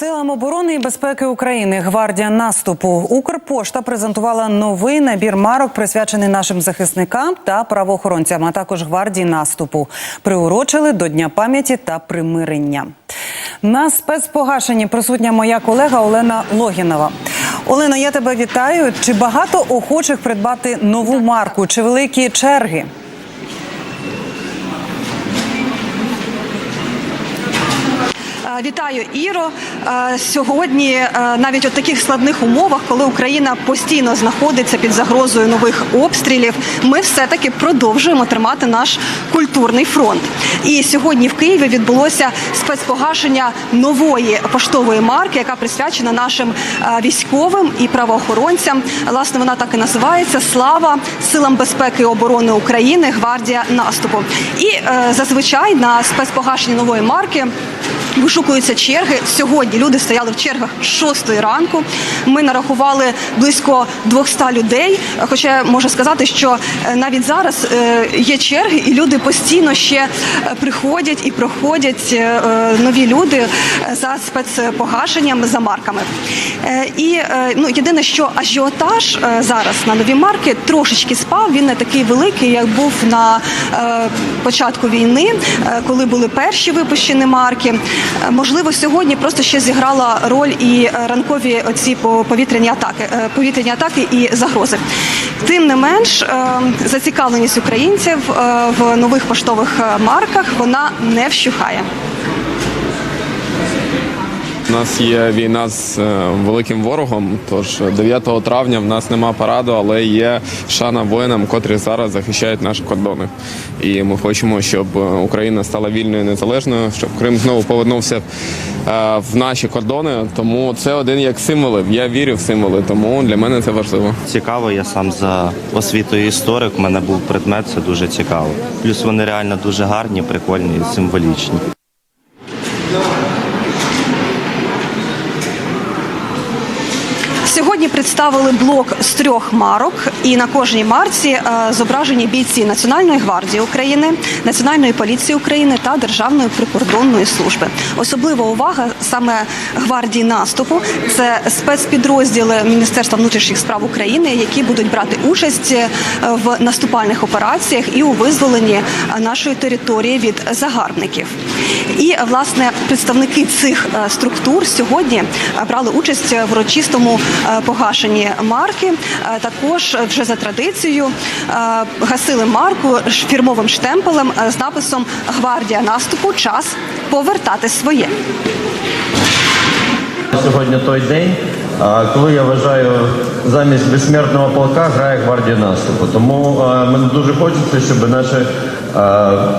Силам оборони і безпеки України Гвардія наступу Укрпошта презентувала новий набір марок, присвячений нашим захисникам та правоохоронцям, а також гвардії наступу. Приурочили до Дня пам'яті та примирення. На спецпогашенні присутня моя колега Олена Логінова. Олена, я тебе вітаю. Чи багато охочих придбати нову марку? Чи великі черги? Вітаю, Іро. Е, Сьогодні е, навіть у таких складних умовах, коли Україна постійно знаходиться під загрозою нових обстрілів, ми все-таки продовжуємо тримати наш культурний фронт. І сьогодні в Києві відбулося спецпогашення нової поштової марки, яка присвячена нашим е, військовим і правоохоронцям. Власне, вона так і називається Слава силам безпеки і оборони України, гвардія наступу. І зазвичай на спецпогашенні нової марки. Вишукуються черги. Сьогодні люди стояли в чергах з 6 ранку. Ми нарахували близько 200 людей. Хоча можу сказати, що е, навіть зараз е, є черги, і люди постійно ще е, приходять і проходять нові люди за спецпогашенням за марками. І ну єдине, що ажіотаж зараз на нові марки трошечки спав. Він не такий великий, як був на початку війни, коли були перші випущені марки. Е, Можливо, сьогодні просто ще зіграла роль і е, ранкові оці по- повітряні атаки, е, повітряні атаки і загрози. Тим не менш, зацікавленість українців в нових поштових марках вона не вщухає. У нас є війна з е, великим ворогом. Тож 9 травня в нас нема параду, але є шана воїнам, котрі зараз захищають наші кордони. І ми хочемо, щоб е, Україна стала вільною і незалежною, щоб Крим знову повернувся е, в наші кордони. Тому це один як символи. Я вірю в символи, тому для мене це важливо. Цікаво, я сам за освітою історик. У мене був предмет, це дуже цікаво. Плюс вони реально дуже гарні, прикольні і символічні. Сьогодні представили блок з трьох марок, і на кожній марці е, зображені бійці Національної гвардії України, Національної поліції України та Державної прикордонної служби. Особлива увага саме гвардії наступу. Це спецпідрозділи Міністерства внутрішніх справ України, які будуть брати участь е, в наступальних операціях і у визволенні нашої території від загарбників. І власне представники цих е, структур сьогодні брали участь в урочистому е, погашенні марки. Е, Також вже за традицією е, гасили марку фірмовим штемпелем з написом Гвардія наступу. Час повертати своє. Сьогодні той день, коли я вважаю замість безсмертного полка грає гвардія наступу. Тому мені дуже хочеться, щоб наші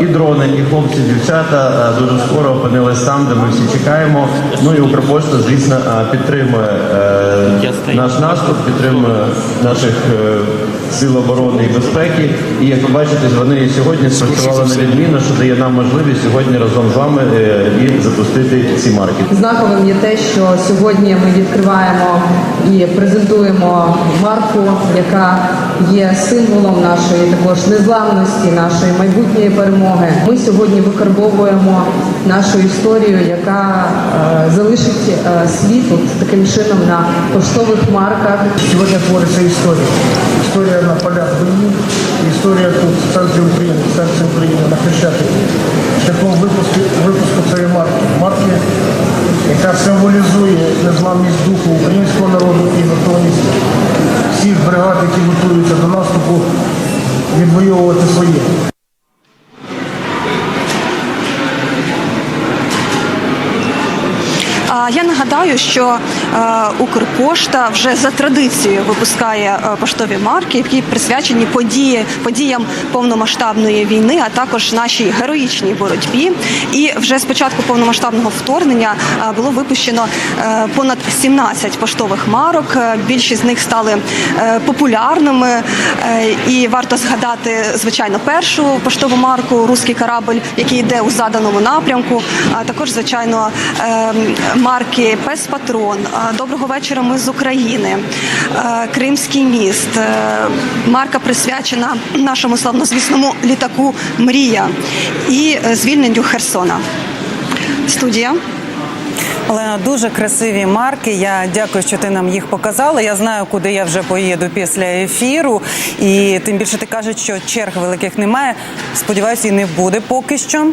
і дрони, і хлопці, дівчата дуже скоро опинились там, де ми всі чекаємо. Ну і Укрпошта, звісно, підтримує е, наш наступ, підтримує наших е, сил оборони і безпеки. І як ви бачите, вони сьогодні спрацювали на відміну, що дає нам можливість сьогодні разом з вами е, і запустити ці марки. Знаковим є те, що сьогодні ми відкриваємо і презентуємо марку, яка є символом нашої також незламності, нашої майбутньої перемоги. Ми сьогодні викарбовуємо нашу історію, яка е, залишить е, слід от таким чином на поштових марках. Сегодня творится история. История на полях боїв, історія тут в України, в серці України на Хрещатику. Шляхом випуску, випуску цієї марки. Марки, яка символізує незламність духу українського народу і готовність всіх бригад, які готуються до наступу, відвоювати своє. Я нагадаю, що е, Укрпошта вже за традицією випускає е, поштові марки, які присвячені події, подіям повномасштабної війни, а також нашій героїчній боротьбі. І вже з початку повномасштабного вторгнення е, було випущено понад 17 поштових марок. Більшість з них стали популярними. І варто згадати, звичайно, першу поштову марку Руський корабль, який йде у заданому напрямку. А також, звичайно, е, марки, пес Патрон, Доброго вечора. Ми з України, Кримський міст. Марка присвячена нашому славнозвісному літаку Мрія і е, звільненню Херсона. Студія. Олена, дуже красиві марки. Я дякую, що ти нам їх показала. Я знаю, куди я вже поїду після ефіру. І тим більше ти кажеш, що черг великих немає. Сподіваюся, і не буде поки що.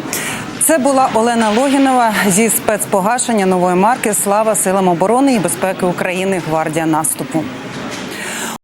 Це була Олена Логінова зі спецпогашення нової марки Слава силам оборони і безпеки України. Гвардія наступу.